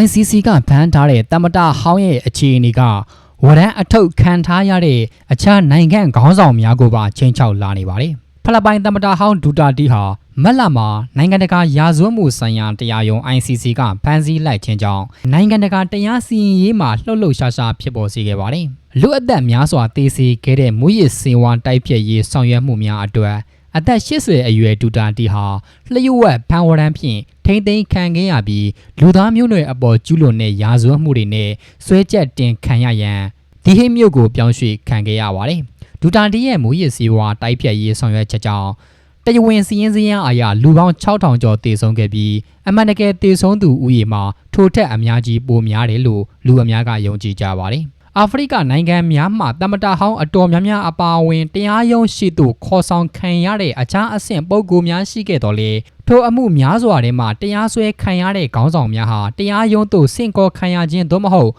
ICC ကဘန်ထားတဲ့တမတာဟောင်းရဲ့အခြေအနေကဝရန်အထုပ်ခံထားရတဲ့အခြားနိုင်ငံခေါင်းဆောင်များကိုပါချင်းချောက်လာနေပါတယ်။ဖလပိုင်တမတာဟောင်းဒူတာတီဟာမက်လာမှာနိုင်ငံတကာရာဇဝတ်မှုဆိုင်ရာတရားရုံး ICC ကဖမ်းဆီးလိုက်ခြင်းကြောင့်နိုင်ငံတကာတရားစီရင်ရေးမှာလှုပ်လှုပ်ရှားရှားဖြစ်ပေါ်စေခဲ့ပါတယ်။လူအသက်များစွာတေးစီခဲ့တဲ့မူရစ်စင်ဝါတိုက်ဖြတ်ရေးဆောင်ရွက်မှုများအတွက် အသက်80အရွယ်ဒူတာတီဟာလျှို့ဝှက်ဖန်ဝရန်ဖြင့်ထိမ့်သိမ်းခံခဲ့ရပြီးလူသားမျိုးနွယ်အပေါ်ကျူးလွန်တဲ့ရာဇဝတ်မှုတွေနဲ့ဆွဲချက်တင်ခံရရန်ဒီဟိတ်မြို့ကိုပြောင်းရွှေ့ခံခဲ့ရပါတယ်။ဒူတာတီရဲ့မူရစ်စီဝါတိုက်ဖြတ်ရေးဆောင်ရွက်ချက်ကြောင့်တရဝင်စီရင်စည်းရန်အားရလူပေါင်း6000ကျော်တေဆုံးခဲ့ပြီးအမှန်တကယ်တေဆုံးသူဦးရေမှာထိုထက်အများကြီးပိုများတယ်လို့လူအများကယုံကြည်ကြပါတယ်။ အာဖရိကနိုင်ငံများမှာတမတာဟောင်းအတော်များများအပါအဝင်တရားရုံးရှိသူခေါ်ဆောင်ခံရတဲ့အခြားအဆင့်ပုဂ္ဂိုလ်များရှိခဲ့တော်လေထိုအမှုများစွာထဲမှာတရားစွဲခံရတဲ့ခေါင်းဆောင်များဟာတရားရုံးသို့ဆင့်ခေါ်ခံရခြင်းသို့မဟုတ်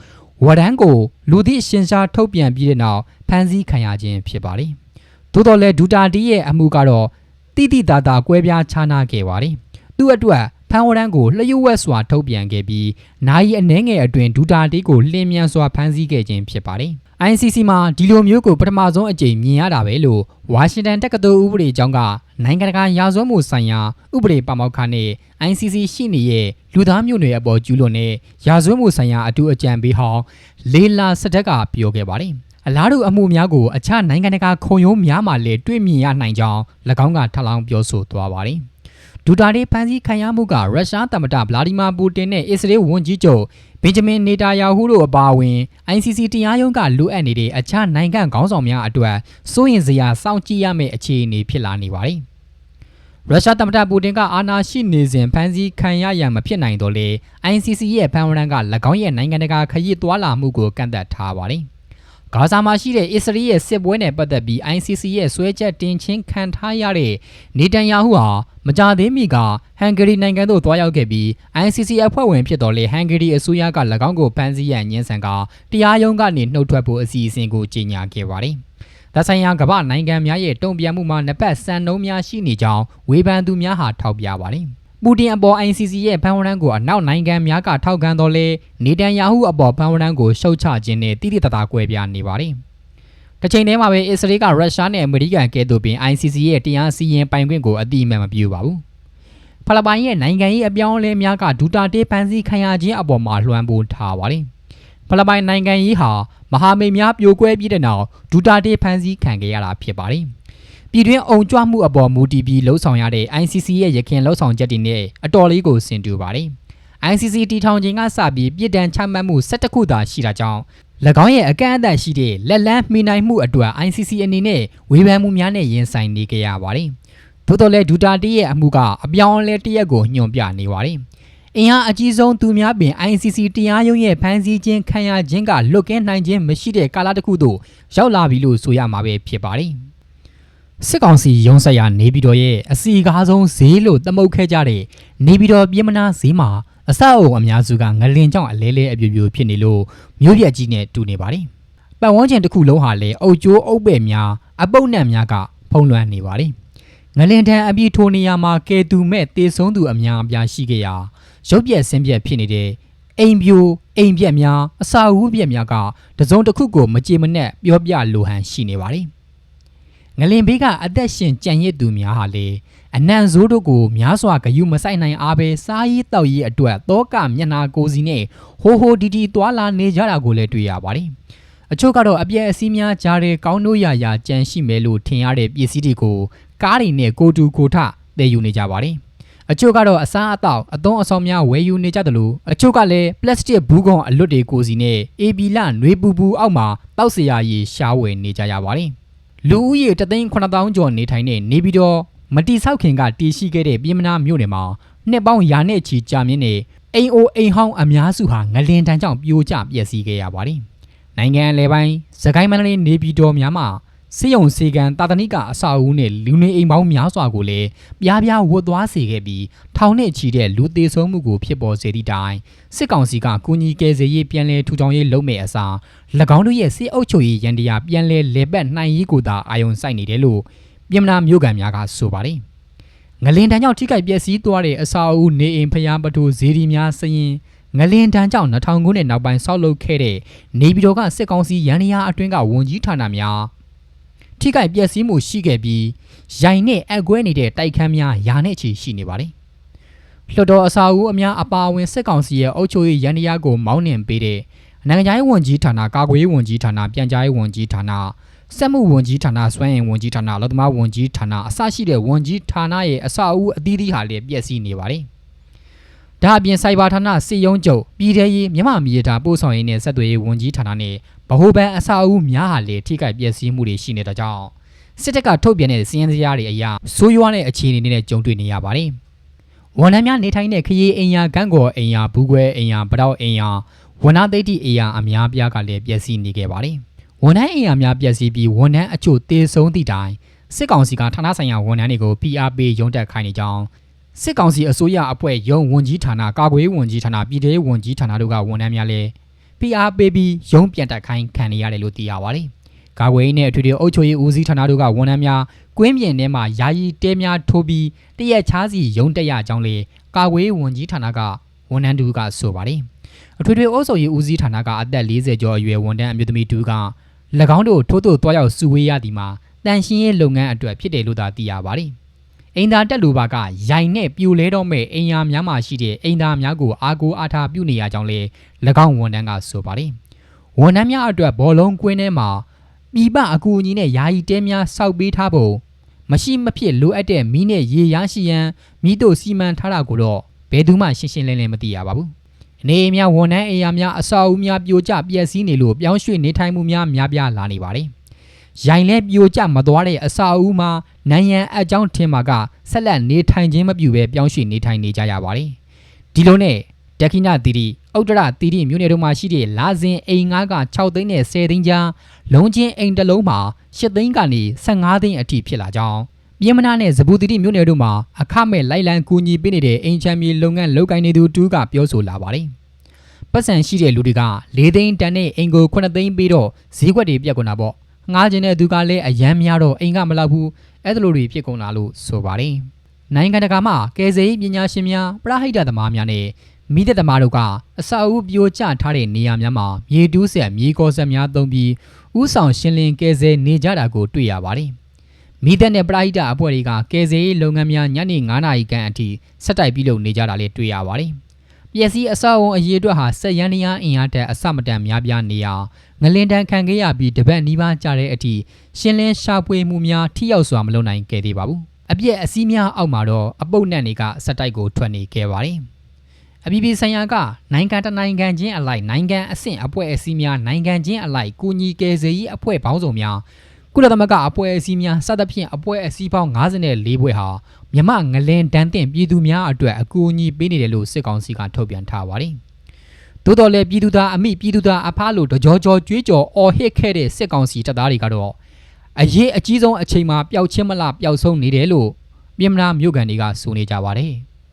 ဝရန်ကိုလူသည့်ရှင်ရှားထုတ်ပြန်ပြီးတဲ့နောက်ဖမ်းဆီးခံရခြင်းဖြစ်ပါတယ်။သို့တော်လည်းဒူတာတီရဲ့အမှုကတော့တိတိတသာကွဲပြားခြားနားခဲ့ပါတယ်။သူ့အတွက် ဖန်ဝရန်ကိုလျှို့ဝှက်စွာထုတ်ပြန်ခဲ့ပြီးနိုင်အနှဲငယ်အတွင်ဒူတာတေးကိုလင်းမြန်စွာဖမ်းဆီးခဲ့ခြင်းဖြစ်ပါတယ်။ ICC မှာဒီလိုမျိုးကိုပထမဆုံးအကြိမ်မြင်ရတာပဲလို့ဝါရှင်တန်တက္ကသိုလ်ဥပဒေကျောင်းကနိုင်ငံတကာရာဇဝတ်မှုဆိုင်ရာဥပဒေပါမောက္ခနဲ့ ICC ရှိနေရဲ့လူသားမျိုးနွယ်အပေါ်ကျူးလွန်တဲ့ရာဇဝတ်မှုဆိုင်ရာအထူးအကြံပေးဟောင်းလေလာစတက်ကပြောခဲ့ပါတယ်။အလားတူအမှုများကိုအခြားနိုင်ငံတကာခုံရုံးများမှလည်းတွေ့မြင်ရနိုင်ကြောင်း၎င်းကထပ်လောင်းပြောဆိုသွားပါတယ်။ ဒူတာတေဖန်စီခံရမှုကရုရှားသမ္မတဗလာဒီမာပူတင်နဲ့အစ္စရေးဝန်ကြီးချုပ်ဘင်ဂျမင်နေတာယာဟုတို့အပါအဝင် ICC တရားရုံးကလိုအပ်နေတဲ့အခြားနိုင်ငံခေါင်းဆောင်များအတွက်စိုးရင်စရာစောင့်ကြည့်ရမယ့်အခြေအနေဖြစ်လာနေပါတယ်။ရုရှားသမ္မတပူတင်ကအာဏာရှိနေစဉ်ဖန်စီခံရရန်မဖြစ်နိုင်တော့လေ ICC ရဲ့ဖန်ဝရန်က၎င်းရဲ့နိုင်ငံတကာခရီးသွားလာမှုကိုကန့်သတ်ထားပါတယ်။ ဂါဇာမှာရှိတဲ့အစ္စရေးရဲ့စစ်ပွဲနဲ့ပတ်သက်ပြီး ICC ရဲ့ဆွဲချက်တင်ချင်းခံထားရတဲ့နေတန်ယာဟုဟာမကြသေးမီကဟန်ဂေရီနိုင်ငံသို့သွားရောက်ခဲ့ပြီး ICC အဖွဲ့ဝင်ဖြစ်တော်လေဟန်ဂေရီအစိုးရက၎င်းကိုဖမ်းဆီးရန်ညှင်းဆန်ကတရားရုံးကနေနှုတ်ထွက်ဖို့အစီအစဉ်ကိုကြေညာခဲ့ပါတယ်။သက်ဆိုင်ရာကမ္ဘာနိုင်ငံများရဲ့တုံ့ပြန်မှုမှာနှစ်ပတ်စံနှုံးများရှိနေကြောင်းဝေဖန်သူများဟာထောက်ပြပါတယ်။ ပူတင်အပေါ် ICC ရဲ့ဖန်ဝရန်ကိုအနောက်နိုင်ငံများကထောက်ခံတော်လဲနေတန်ယာဟုအပေါ်ဖန်ဝရန်ကိုရှုတ်ချခြင်းနဲ့တိတိတသားကွဲပြားနေပါတယ်။တစ်ချိန်တည်းမှာပဲအစ္စရေးကရုရှားနဲ့အမေရိကန်ကဲ့သို့ပင် ICC ရဲ့တရားစီရင်ပိုင်ခွင့်ကိုအတိအမှန်မပြုပါဘူး။ဖလပိုင်ရဲ့နိုင်ငံရေးအပြောင်းအလဲများကဒူတာတေးဖန်စီခံရခြင်းအပေါ်မှာလွှမ်းမိုးထားပါတယ်။ဖလပိုင်နိုင်ငံရေးဟာမဟာမိတ်များပြိုကွဲပြီးတဲ့နောက်ဒူတာတေးဖန်စီခံခဲ့ရတာဖြစ်ပါတယ်။ ပြည်တွင်းအုံကြွမှုအပေါ်မူတည်ပြီးလှုံ့ဆော်ရတဲ့ ICC ရဲ့ရခင်လှုံ့ဆော်ချက်တွေနဲ့အတော်လေးကိုဆင်တူပါတယ်။ ICC တီထောင်ခြင်းကစပြီးပြည်တံချမှတ်မှု17ခုသာရှိတာကြောင့်၎င်းရဲ့အကန့်အသတ်ရှိတဲ့လက်လန်းမှီနိုင်မှုအတွက် ICC အနေနဲ့ဝေဖန်မှုများနဲ့ရင်ဆိုင်နေကြရပါတယ်။သို့တော်လည်းဒူတာတီရဲ့အမှုကအပြောင်းအလဲတရက်ကိုညွှန်ပြနေပါတယ်။အင်အားအကြီးဆုံးသူများပင် ICC တရားရုံးရဲ့ဖမ်းဆီးခြင်းခံရခြင်းကလွတ်ကင်းနိုင်ခြင်းမရှိတဲ့ကာလတစ်ခုသို့ရောက်လာပြီလို့ဆိုရမှာပဲဖြစ်ပါတယ်။ စစ်ကောင်စီရုံးဆက်ရာနေပြည်တော်ရဲ့အစီကားဆုံးဈေးလို့သမုတ်ခဲ့ကြတဲ့နေပြည်တော်ပြည်မနာဈေးမှာအဆောက်အုံအများစုကငလင်ကြောင့်အလဲလဲအပြူပြူဖြစ်နေလို့မြို့ပြကြီးနဲ့တူနေပါတယ်။ပတ်ဝန်းကျင်တစ်ခုလုံးဟာလည်းအုတ်ကျိုးအုပ်ပဲ့များအပုပ်နံများကဖုံးလွှမ်းနေပါတယ်။ငလင်တန်းအပြည့်ထိုးနေရမှာကဲသူမဲ့တေဆုံးသူအများအပြားရှိကြရာရုပ်ပြက်ဆင်းပြက်ဖြစ်နေတဲ့အိမ်ပြိုအိမ်ပြက်များအစာအုပ်ပြက်များကတစုံတစ်ခုကိုမကြေမနက်ပြောပြလိုဟန်ရှိနေပါတယ်။ ငလင်ဘေးကအသက်ရှင်ကြံရစ်သူများဟာလေအနံ့ဆိုးတို့ကိုများစွာဂယုမဆိုင်နိုင်အားပဲစားရေးတောက်ရေးအတွက်တောကမျက်နာကိုစီနဲ့ဟိုဟိုဒီဒီသွာလာနေကြတာကိုလည်းတွေ့ရပါတယ်။အချို့ကတော့အပြည့်အစည်းများကြားတဲ့ကောင်းတို့ရာရာကြံရှိမယ်လို့ထင်ရတဲ့ပစ္စည်းတွေကိုကားတွေနဲ့ကိုတူကိုထတည်ယူနေကြပါတယ်။အချို့ကတော့အစားအသောက်အသွင်အဆောင်များဝယ်ယူနေကြတယ်လို့အချို့ကလည်းပလတ်စတစ်ဘူးကောင်အလွတ်တွေကိုစီနဲ့အေဘီလနှွေးပူပူအောက်မှာတောက်စရာရည်ရှားဝယ်နေကြရပါတယ်။ လူဦးရေ3,900ကျော်နေထိုင်တဲ့နေပြည်တော်မတိဆောက်ခင်ကတည်ရှိခဲ့တဲ့ပြည်မနာမြို့နယ်မှာနှစ်ပေါင်းရာနဲ့ချီကြာမြင့်တဲ့အိမ်အိုအိမ်ဟောင်းအများစုဟာငလင်တန်းကြောင့်ပြိုကျပျက်စီးခဲ့ရပါတယ်။နိုင်ငံအလဲပိုင်းသခိုင်းမန္တလေးနေပြည်တော်များမှာ စေယုံစေကန်တာတနိကအဆောက်အဦနဲ့လူနေအိမ်ပေါင်းများစွာကိုလည်းပြားပြားဝတ်သွားစေခဲ့ပြီးထောင်နဲ့ချီတဲ့လူသေးဆုံးမှုကိုဖြစ်ပေါ်စေသည့်တိုင်စစ်ကောင်စီကကုညီကယ်ဆယ်ရေးပြန်လည်ထူထောင်ရေးလုပ်မဲ့အစား၎င်းတို့ရဲ့စစ်အုပ်ချုပ်ရေးရန်တရားပြန်လည်လေပတ်နိုင်ရေးကိုသာအာရုံစိုက်နေတယ်လို့ပြည်မနာမျိုးကန်များကဆိုပါတယ်ငလင်တန်းကြောင့်ထိခိုက်ပျက်စီးသွားတဲ့အဆောက်အဦနေအိမ်ဖျားပထိုးဇေဒီများစရင်ငလင်တန်းကြောင့်2000ခုနှစ်နောက်ပိုင်းဆောက်လုပ်ခဲ့တဲ့နေပြည်တော်ကစစ်ကောင်စီရန်ရာအတွင်းကဝန်ကြီးဌာနများ ထိခိုက်ပျက်စီးမှုရှိခဲ့ပြီးရိုင်နဲ့အကွဲနေတဲ့တိုက်ခန်းများယာနဲ့ချီရှိနေပါတယ်လွှတ်တော်အစာအုပ်အများအပါအဝင်စစ်ကောင်စီရဲ့အုပ်ချုပ်ရေးရန်ရာကိုမောင်းနှင်ပေးတဲ့နိုင်ငံခြားရေးဝန်ကြီးဌာနကာကွယ်ရေးဝန်ကြီးဌာနပြန်ကြားရေးဝန်ကြီးဌာနစက်မှုဝန်ကြီးဌာနစွမ်းအင်ဝန်ကြီးဌာနလောသမားဝန်ကြီးဌာနအစရှိတဲ့ဝန်ကြီးဌာနရဲ့အစအဦးအသီးသီးဟာလည်းပြည့်စည်နေပါတယ်။ ဒါအပြင်စိုက်ဘာဌာနစီယုံချုပ်ပြည်ထရေးမြမမီရတာပို့ဆောင်ရေးနဲ့ဆက်သွယ်ရေးဝန်ကြီးဌာနနဲ့ဗဟိုဘဏ်အစအဦးများဟာလည်းထိခိုက်ပျက်စီးမှုတွေရှိနေတာကြောင့်စစ်တပ်ကထုတ်ပြန်တဲ့စီးရင်စရာတွေအရာဆိုးရွားတဲ့အခြေအနေနဲ့ကြုံတွေ့နေရပါတယ်။ဝန်ထမ်းများနေထိုင်တဲ့ခရီးအိမ်ယာကန့်ကော်အိမ်ယာဘူးခွဲအိမ်ယာပတောက်အိမ်ယာဝန်နာသိတိအိမ်ယာအများပြားကလည်းပျက်စီးနေခဲ့ပါတယ်။ဝန်ထမ်းအိမ်ယာများပျက်စီးပြီးဝန်ထမ်းအချို့တေဆုံးသည့်တိုင်စစ်ကောင်စီကဌာနဆိုင်ရာဝန်ထမ်းတွေကို PR ပေးရုံးတက်ခိုင်းနေကြောင်း စစ်ကောင်စီအစိုးရအဖွဲ့ရုံးဝန်ကြီးဌာနကာကွယ်ရေးဝန်ကြီးဌာနပြည်ထောင်ဝန်ကြီးဌာနတို့ကဝန်ထမ်းများလည်း PR ပေးပြီးရုံးပြန်တက်ခိုင်းခံနေရတယ်လို့သိရပါတယ်။ကာကွယ်ရေးနဲ့အထွေထွေအုပ်ချုပ်ရေးဦးစီးဌာနတို့ကဝန်ထမ်းများကွင်းပြင်ထဲမှာယာယီတဲများထိုးပြီးတရက်ချားစီရုံးတက်ရကြောင်းလေကာကွယ်ရေးဝန်ကြီးဌာနကဝန်ထမ်းတူကဆိုပါတယ်။အထွေထွေအုပ်ချုပ်ရေးဦးစီးဌာနကအသက်40ကျော်အရွယ်ဝန်ထမ်းအမျိုးသမီးတူက၎င်းတို့ထိုးထိုးတွားရောက်စုဝေးရသည်မှာတန်ရှင်းရေးလုပ်ငန်းအတွက်ဖြစ်တယ်လို့သာသိရပါတယ်။ အိမ်သာတက်လူပါကရိုင်နဲ့ပြိုလဲတော့မဲ့အိမ်ယာများမှာရှိတဲ့အိမ်သာများကိုအာကိုအားထားပြုနေရကြောင်းလေ၎င်းဝန်ထမ်းကဆိုပါတယ်။ဝန်ထမ်းများအတွက်ဘောလုံးကွင်းထဲမှာပြည်ပအကူအညီနဲ့ယာယီတဲများစောက်ပေးထားဖို့မရှိမဖြစ်လိုအပ်တဲ့မီးနဲ့ရေရရှိရန်မိတို့စီမံထားတာကိုတော့ဘယ်သူမှရှင်းရှင်းလင်းလင်းမသိရပါဘူး။အနေအများဝန်ထမ်းအိမ်ယာများအဆောက်အဦများပြိုကျပျက်စီးနေလို့ပြောင်းရွှေ့နေထိုင်မှုများများပြားလာနေပါတယ်။ ရိုင်လဲပြိုကျမသွားတဲ့အဆောက်အဦမှာနိုင်ရန်အကြောင်းထင်မှာကဆက်လက်နေထိုင်ခြင်းမပြုဘဲပြောင်းရွှေ့နေထိုင်နေကြရပါတယ်။ဒီလိုနဲ့ဒက္ခိဏသီရိဥတ္တရသီရိမြို့နယ်တို့မှာရှိတဲ့လာစဉ်အိမ်ငါးက6သိန်းနဲ့10သိန်းကြားလုံးချင်းအိမ်တစ်လုံးမှာ10သိန်းကနေ15သိန်းအထိဖြစ်လာကြောင်းပြည်မနာနဲ့ဇဘူတိတိမြို့နယ်တို့မှာအခမဲ့လိုက်လံကူညီပေးနေတဲ့အိမ်ချမ်းမြေလုပ်ငန်းလုပ်ကိုင်နေသူတူကပြောဆိုလာပါတယ်။ပတ်စံရှိတဲ့လူတွေက၄သိန်းတန်တဲ့အိမ်ကို9သိန်းပေးတော့ဈေးကွက်တွေပြက်ကုန်တာပေါ့။ ငားခြင်းတဲ့သူကလည်းအယမ်းများတော့အိမ်ကမလောက်ဘူးအဲ့ဒါလိုတွေဖြစ်ကုန်လာလို့ဆိုပါတယ်။နိုင်ငံတကာမှာကယ်ဆယ်ရေးပညာရှင်များပရဟိတသမားများနဲ့မိသက်သမားတို့ကအစာအုပ်ပြိုကျထားတဲ့နေရာများမှာမြေတူးဆက်မြေကောဆက်များသုံးပြီးဥဆောင်ရှင်းလင်းကယ်ဆယ်နေကြတာကိုတွေ့ရပါတယ်။မိသက်နဲ့ပရဟိတအဖွဲ့တွေကကယ်ဆယ်ရေးလုပ်ငန်းများညနေ9နာရီခန့်အထိဆက်တိုက်ပြုလုပ်နေကြတာလည်းတွေ့ရပါတယ်။ ပျက်စီးအဆောက်အုံအရေးအတွက်ဟာဆက်ရန်တရားအင်အားတက်အစမတန်များပြားနေရာငလင်တန်းခံခဲ့ရပြီးတပတ်နီးပါးကြာတဲ့အထိရှင်းလင်းရှာဖွေမှုများထိရောက်စွာမလုပ်နိုင်ခဲ့သေးပါဘူး။အပြည့်အစည်းများအောက်မှာတော့အပုတ်နက်တွေကစက်တိုက်ကိုထွက်နေခဲ့ပါတယ်။အပြည်ပြည်ဆိုင်ရာကနိုင်ငံတနိုင်ငံချင်းအလိုက်နိုင်ငံအဆင့်အဖွဲ့အစည်းများနိုင်ငံချင်းအလိုက်ကူညီကယ်ဆယ်ရေးအဖွဲ့ပေါင်းစုံများကုလသမဂ္ဂအဖွဲ့အစည်းများစသဖြင့်အဖွဲ့အစည်းပေါင်း54ဖွဲ့ဟာ မြမငလင်တန်းတင်ပြည်သူများအတွက်အကူအညီပေးနေတယ်လို့စစ်ကောင်စီကထုတ်ပြန်ထားပါတယ်။သို့တော်လည်းပြည်သူသားအမိပြည်သူသားအဖားလို့တကြောကြောကြွေးကြော်အော်ဟစ်ခဲ့တဲ့စစ်ကောင်စီတပ်သားတွေကတော့အရေးအကြီးဆုံးအချိန်မှာပျောက်ချင်းမလားပျောက်ဆုံးနေတယ်လို့ပြည်မနာမြို့ကန်တွေကဆိုနေကြပါတယ်။